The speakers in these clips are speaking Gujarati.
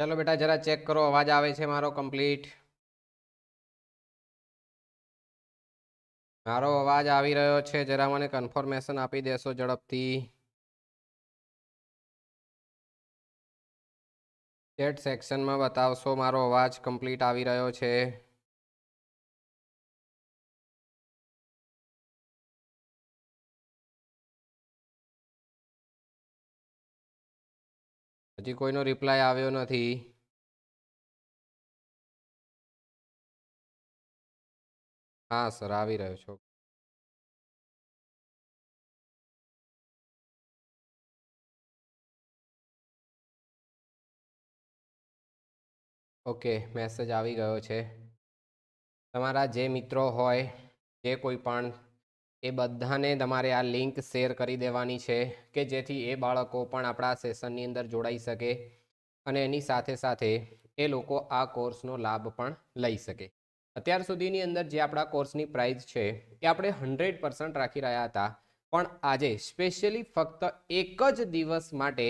ચલો બેટા, જરા ચેક કરો. અવાજ આવે છે મારો કમ્પ્લીટ મારો અવાજ આવી રહ્યો છે. જરા મને કન્ફર્મેશન આપી દેશો ઝડપથી. ચેટ સેક્શનમાં બતાવશો. મારો અવાજ કમ્પ્લીટ આવી રહ્યો છે. હજી કોઈનો રિપ્લાય આવ્યો નથી. હા સર આવી રહ્યો છો. ઓકે મેસેજ આવી ગયો છે. તમારા જે મિત્રો હોય, જે કોઈ પણ એ બધાને તમારે આ લિંક શેર કરી દેવાની છે કે જેથી એ બાળકો પણ આપણા સેશનની અંદર જોડાઈ શકે અને એની સાથે સાથે એ લોકો આ કોર્સનો લાભ પણ લઈ શકે. અત્યાર સુધીની અંદર જે આપણા કોર્સની પ્રાઇસ છે એ આપણે હંડ્રેડ પર્સન્ટ રાખી રહ્યા હતા. પણ આજે સ્પેશિયલી ફક્ત એક જ દિવસ માટે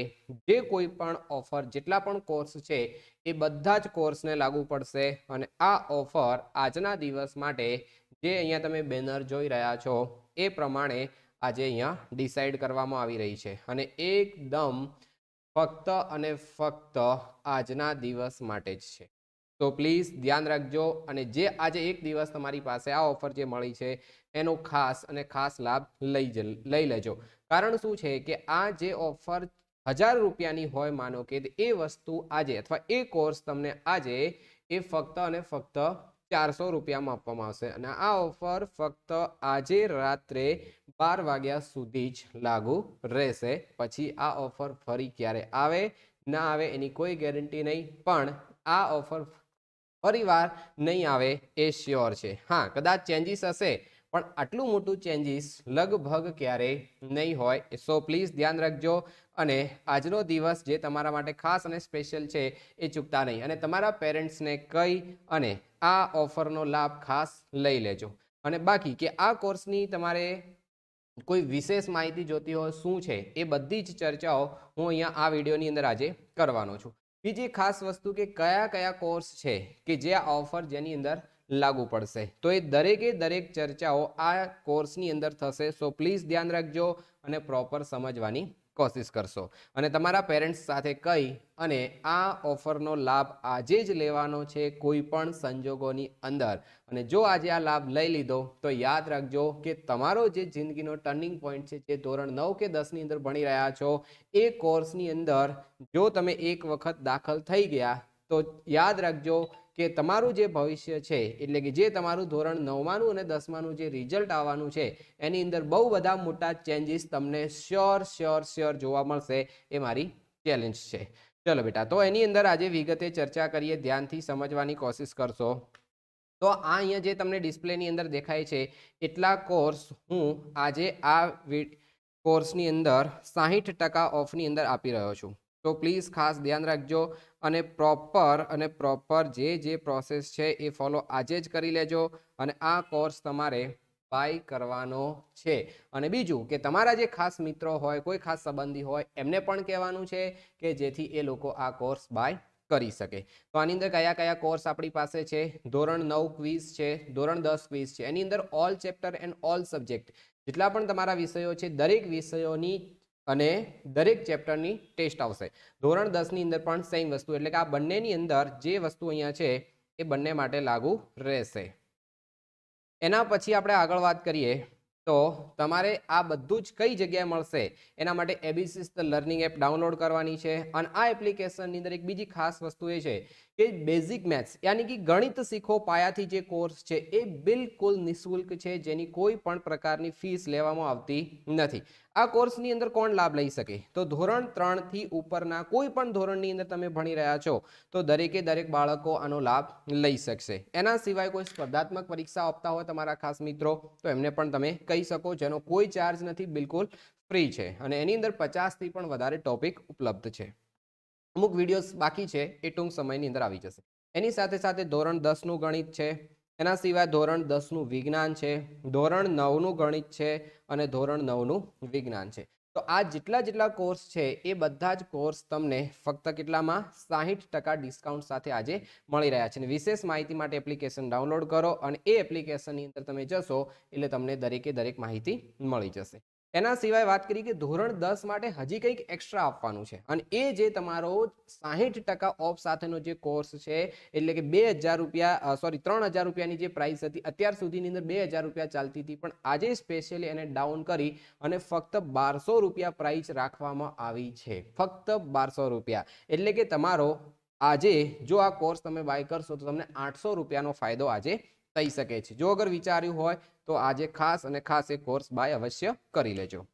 જે કોઈ પણ ઓફર, જેટલા પણ કોર્સ છે, એ બધા જ કોર્સને લાગુ પડશે અને આ ઓફર આજના દિવસ માટે જે અહીંયા તમે બેનર જોઈ રહ્યા છો, એ પ્રમાણે આજે અહીંયા ડિસાઈડ કરવામાં આવી રહી છે. અને એકદમ ફક્ત અને ફક્ત આજના દિવસ માટે જ છે. તો પ્લીઝ ધ્યાન રાખજો અને જે આજે એક દિવસ તમારી પાસે આ ઓફર જે મળી છે, એનો ખાસ અને ખાસ લાભ લઈ લઈ લેજો. કારણ શું છે કે આ જે ઓફર હજાર રૂપિયાની હોય માનો કે એ વસ્તુ આજે અથવા એ કોર્સ તમને આજે એ ફક્ત અને ફક્ત ચારસો રૂપિયામાં આપવામાં આવશે અને આ ઓફર ફક્ત આજે રાત્રે બાર વાગ્યા સુધી જ લાગુ રહેશે. પછી આ ઓફર ફરી ક્યારે આવે? ના આવે એની કોઈ ગેરંટી નહીં, પણ આ ઓફર ફરીવાર નહીં આવે એ શ્યોર છે. હા, કદાચ ચેન્જીસ હશે, પણ આટલું મોટું ચેન્જીસ લગભગ ક્યારેય નહીં હોય. સો પ્લીઝ ધ્યાન રાખજો. અને આજનો દિવસ જે તમારા માટે ખાસ અને સ્પેશિયલ છે એ ચૂકતા નહીં. અને તમારા પેરેન્ટ્સને કહી અને આ ઓફરનો લાભ ખાસ લઈ લેજો. અને બાકી કે આ કોર્સની તમારે કોઈ વિશેષ માહિતી જોતી હોય શું છે એ બધી જ ચર્ચાઓ હું અહીંયા આ વિડીયોની અંદર આજે કરવાનો છું. બીજી ખાસ વસ્તુ કે કયા કયા કોર્સ છે કે જે આ ઓફર જેની અંદર લાગુ પડશે. તો એ દરેકે દરેક ચર્ચાઓ આ કોર્સની અંદર થશે. સો પ્લીઝ ધ્યાન રાખજો અને પ્રોપર સમજવાની કોશિશ કરશો. અને તમારા પેરેન્ટ્સ સાથે કહી અને આ ઓફરનો લાભ આજે જ લેવાનો છે કોઈ પણ સંજોગોની અંદર. અને જો આજે આ લાભ લઈ લીધો, તો યાદ રાખજો કે તમારો જે જિંદગીનો ટર્નિંગ પોઈન્ટ છે, જે ધોરણ નવ કે દસની અંદર ભણી રહ્યા છો, એ કોર્સની અંદર જો તમે એક વખત દાખલ થઈ ગયા, તો યાદ રાખજો કે તમારું જે ભવિષ્ય છે, એટલે કે જે તમારું ધોરણ નવમાનું અને દસમાનું જે રિઝલ્ટ આવવાનું છે, એની અંદર બહુ બધા મોટા ચેન્જીસ તમને શ્યોર શ્યોર શ્યોર જોવા મળશે એ મારી ચેલેન્જ છે. ચલો બેટા, તો એની અંદર આજે વિગતે ચર્ચા કરીએ, ધ્યાનથી સમજવાની કોશિશ કરશો. તો આ અહીંયા જે તમને ડિસ્પ્લેની અંદર દેખાય છે, એટલા કોર્સ હું આજે આ કોર્સની અંદર સાહીઠ ટકા ઓફની અંદર આપી રહ્યો છું. તો પ્લીઝ ખાસ ધ્યાન રાખજો અને પ્રોપર અને પ્રોપર જે જે પ્રોસેસ છે એ ફોલો આજે જ કરી લેજો અને આ કોર્સ તમારે બાય કરવાનો છે. અને બીજું કે તમારા જે ખાસ મિત્રો હોય, કોઈ ખાસ સંબંધી હોય, એમને પણ કહેવાનું છે કે જેથી એ લોકો આ કોર્સ બાય કરી શકે. તો આની અંદર કયા કયા કોર્સ આપણી પાસે છે? ધોરણ નવ ક્વિઝ છે, ધોરણ દસ ક્વિઝ છે. એની અંદર all chapter and all subject જેટલા પણ તમારા વિષયો છે, દરેક વિષયોની અને દરેક ચેપ્ટરની ટેસ્ટ આવશે. ધોરણ દસની અંદર પણ સેમ વસ્તુ, એટલે કે આ બંનેની અંદર જે વસ્તુ અહીંયા છે, એ બંને માટે લાગુ રહેશે. એના પછી આપણે આગળ વાત કરીએ, તો તમારે આ બધું જ કઈ જગ્યાએ મળશે? એના માટે ABCs the learning app download કરવાની છે. અને આ એપ્લિકેશનની અંદર એક બીજી ખાસ વસ્તુ એ છે કે બેઝિક મેથ્સ યાની કે ગણિત શીખો, પાયાથી જે કોર્સ છે એ બિલકુલ નિઃશુલ્ક છે, જેની કોઈ પણ પ્રકારની ફીસ લેવામાં આવતી નથી. આ કોર્સની અંદર કોણ લાભ લઈ શકે? તો ધોરણ ત્રણથી ઉપરના કોઈ પણ ધોરણની અંદર તમે ભણી રહ્યા છો, તો દરેકે દરેક બાળકો આનો લાભ લઈ શકશે. એના સિવાય કોઈ સ્પર્ધાત્મક પરીક્ષા આપતા હોય તમારા ખાસ મિત્રો, તો એમને પણ તમે કહી શકો, જેનો કોઈ ચાર્જ નથી, બિલકુલ ફ્રી છે. અને એની અંદર પચાસથી પણ વધારે ટોપિક ઉપલબ્ધ છે. અમુક વિડીયોઝ બાકી છે, એ ટૂંક સમયની અંદર આવી જશે. એની સાથે સાથે ધોરણ દસનું ગણિત છે, એના સિવાય ધોરણ દસનું વિજ્ઞાન છે, ધોરણ નવનું ગણિત છે અને ધોરણ નવનું વિજ્ઞાન છે. તો આ જેટલા જેટલા કોર્સ છે, એ બધા જ કોર્સ તમને ફક્ત કેટલામાં? સાહીઠ ટકા ડિસ્કાઉન્ટ સાથે આજે મળી રહ્યા છે અને વિશેષ માહિતી માટે એપ્લિકેશન ડાઉનલોડ કરો અને એ એપ્લિકેશનની અંદર તમે જશો એટલે તમને દરેકે દરેક માહિતી મળી જશે. એના સિવાય વાત કરી કે ધોરણ દસ માટે હજી કંઈક એક્સ્ટ્રા આપવાનું છે. અને એ જે તમારો સાહીઠ ટકા ઓફ સાથેનો જે કોર્સ છે, એટલે કે બે હજાર રૂપિયા સોરી ત્રણ હજાર રૂપિયાની જે પ્રાઇસ હતી, અત્યાર સુધીની અંદર બે હજાર રૂપિયા ચાલતી હતી, પણ આજે સ્પેશિયલી એને ડાઉન કરી અને ફક્ત બારસો રૂપિયા પ્રાઇસ રાખવામાં આવી છે. ફક્ત બારસો રૂપિયા. એટલે કે તમારો આજે જો આ કોર્સ તમે બાય કરશો તો તમને આઠસો રૂપિયાનો ફાયદો આજે થઈ શકે છે. જો અગર વિચાર્યું હોય તો આજે ખાસ અને ખાસ એ કોર્સ બાય અવશ્ય કરી લેજો.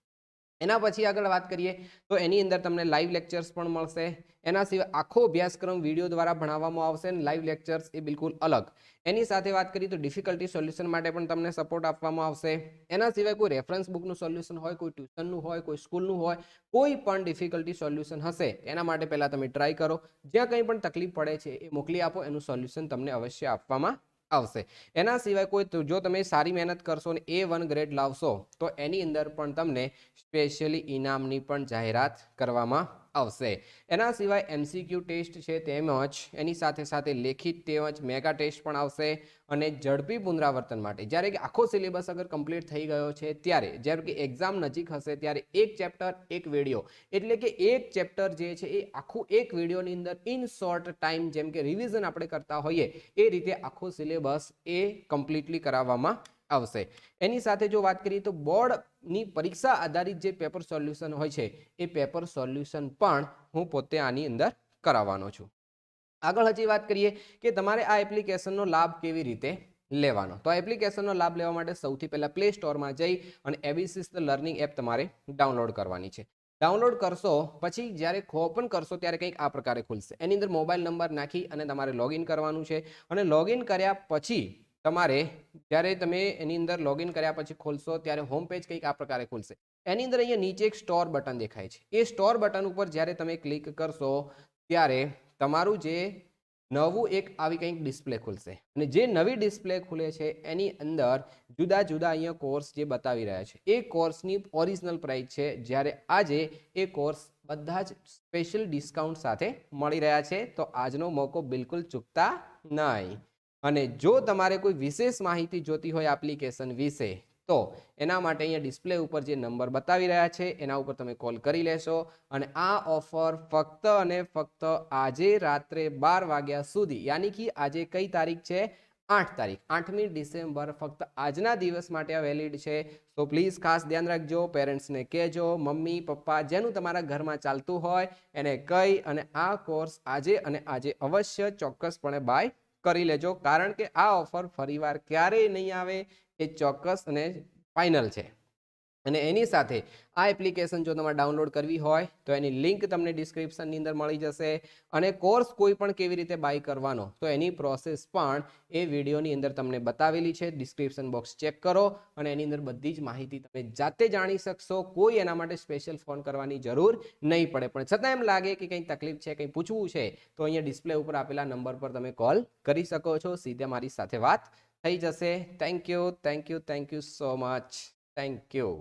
એના પછી આગળ વાત કરીએ તો એની અંદર તમને લાઈવ લેક્ચર્સ પણ મળશે. એના સિવાય આખો અભ્યાસક્રમ વીડિયો દ્વારા ભણાવવામાં આવશે અને લાઈવ લેક્ચર્સ એ બિલકુલ અલગ. એની સાથે વાત કરીએ તો ડિફિકલ્ટી સોલ્યુશન માટે પણ તમને સપોર્ટ આપવામાં આવશે. એના સિવાય કોઈ રેફરન્સ બુકનું સોલ્યુશન હોય, કોઈ ટ્યુશનનું હોય, કોઈ સ્કૂલનું હોય, કોઈ પણ ડિફિકલ્ટી સોલ્યુશન હશે, એના માટે પહેલાં તમે ટ્રાય કરો. જ્યાં કંઈ પણ તકલીફ પડે છે એ મોકલી આપો, એનું સોલ્યુશન તમને અવશ્ય આપવામાં આવશે. એના સિવાય કોઈ જો તમે સારી મહેનત કરશો અને એ વન ગ્રેડ લાવશો, તો એની અંદર પણ તમને સ્પેશિયલી ઇનામની પણ જાહેરાત કરવામાં આવશે. એના સિવાય એમસીક્યુ ટેસ્ટ છે તેમજ એની સાથે સાથે લેખિત તેમજ મેગા ટેસ્ટ પણ આવશે અને ઝડપી પુનરાવર્તન માટે. જ્યારે કે આખો સિલેબસ અગર કમ્પ્લીટ થઈ ગયો છે ત્યારે, જ્યારે કે એક્ઝામ નજીક હશે ત્યારે એક ચેપ્ટર એક વીડિયો એટલે કે એક ચેપ્ટર જે છે એ આખું એક વિડીયોની અંદર ઇન શોર્ટ ટાઈમ જેમ કે રિવિઝન આપણે કરતા હોઈએ, એ રીતે આખો સિલેબસ એ કમ્પ્લીટલી કરાવવામાં આવશે. એની સાથે જો વાત કરીએ તો બોર્ડની પરીક્ષા આધારિત જે પેપર સોલ્યુશન હોય છે, એ પેપર સોલ્યુશન પણ હું પોતે આની અંદર કરાવવાનો છું. આગળ હજી વાત કરીએ કે તમારે આ એપ્લિકેશનનો લાભ કેવી રીતે લેવાનો? તો એપ્લિકેશનનો લાભ લેવા માટે સૌથી પહેલાં પ્લે સ્ટોરમાં જઈ અને એબીસીસ લર્નિંગ એપ તમારે ડાઉનલોડ કરવાની છે. ડાઉનલોડ કરશો, પછી જ્યારે ઓપન કરશો ત્યારે કંઈક આ પ્રકારે ખુલશે. એની અંદર મોબાઈલ નંબર નાખી અને તમારે લોગિન કરવાનું છે. અને લોગિન કર્યા પછી તમારે જ્યારે તમે એની અંદર લોગિન કર્યા પછી ખોલશો, ત્યારે હોમ પેજ કંઈક આ પ્રકારે ખુલશે. એની અંદર અહીંયા નીચે એક સ્ટોર બટન દેખાય છે. એ સ્ટોર બટન ઉપર જ્યારે તમે ક્લિક કરશો, ત્યારે તમારું જે નવું એક આવી કંઈક ડિસ્પ્લે ખુલશે. અને જે નવી ડિસ્પ્લે ખુલે છે, એની અંદર જુદા જુદા અહીંયા કોર્સ જે બતાવી રહ્યા છે. એ કોર્સની ઓરિજિનલ પ્રાઇસ છે, જ્યારે આજે એ કોર્સ બધા જ સ્પેશિયલ ડિસ્કાઉન્ટ સાથે મળી રહ્યા છે, તો આજનો મોકો બિલકુલ ચૂકતા નહીં. અને જો તમારે કોઈ વિશેષ માહિતી જોતી હોય એપ્લિકેશન વિશે, તો એના માટે અહીંયા ડિસ્પ્લે ઉપર જે નંબર બતાવી રહ્યા છે, એના ઉપર તમે કોલ કરી લેશો અને આ ઓફર ફક્ત અને ફક્ત આજે રાત્રે બાર વાગ્યા સુધી, યાની કે આજે કઈ તારીખ છે? આઠ તારીખ. આઠમી ડિસેમ્બર ફક્ત આજના દિવસ માટે આ વેલિડ છે. તો પ્લીઝ ખાસ ધ્યાન રાખજો, પેરેન્ટ્સને કહેજો, મમ્મી, પપ્પા, જેનું તમારા ઘરમાં ચાલતું હોય, એને કહી અને આ કોર્સ આજે અને આજે અવશ્ય ચોક્કસપણે બાય કરી લેજો. કારણ કે આ ઓફર ફરીવાર ક્યારેય નહીં આવે એ ચોક્કસ અને ફાઇનલ છે. અને એની સાથે આ એપ્લિકેશન જો તમારે ડાઉનલોડ કરવી હોય, તો એની લિંક તમને ડિસ્ક્રિપ્શનની અંદર મળી જશે. અને કોર્સ કોઈ પણ કેવી રીતે બાય કરવાનો, તો એની પ્રોસેસ પણ એ વિડીયોની અંદર તમને બતાવેલી છે. ડિસ્ક્રિપ્શન બોક્સ ચેક કરો અને એની અંદર બધી જ માહિતી તમે જાતે જાણી શકશો. કોઈ એના માટે સ્પેશિયલ ફોન કરવાની જરૂર નહીં પડે. પણ છતાં એમ લાગે કે કંઈ તકલીફ છે, કંઈ પૂછવું છે, તો અહીંયા ડિસ્પ્લે ઉપર આપેલા નંબર પર તમે કોલ કરી શકો છો. સીધે મારી સાથે વાત થઈ જશે. Thank you thank you thank you so much thank you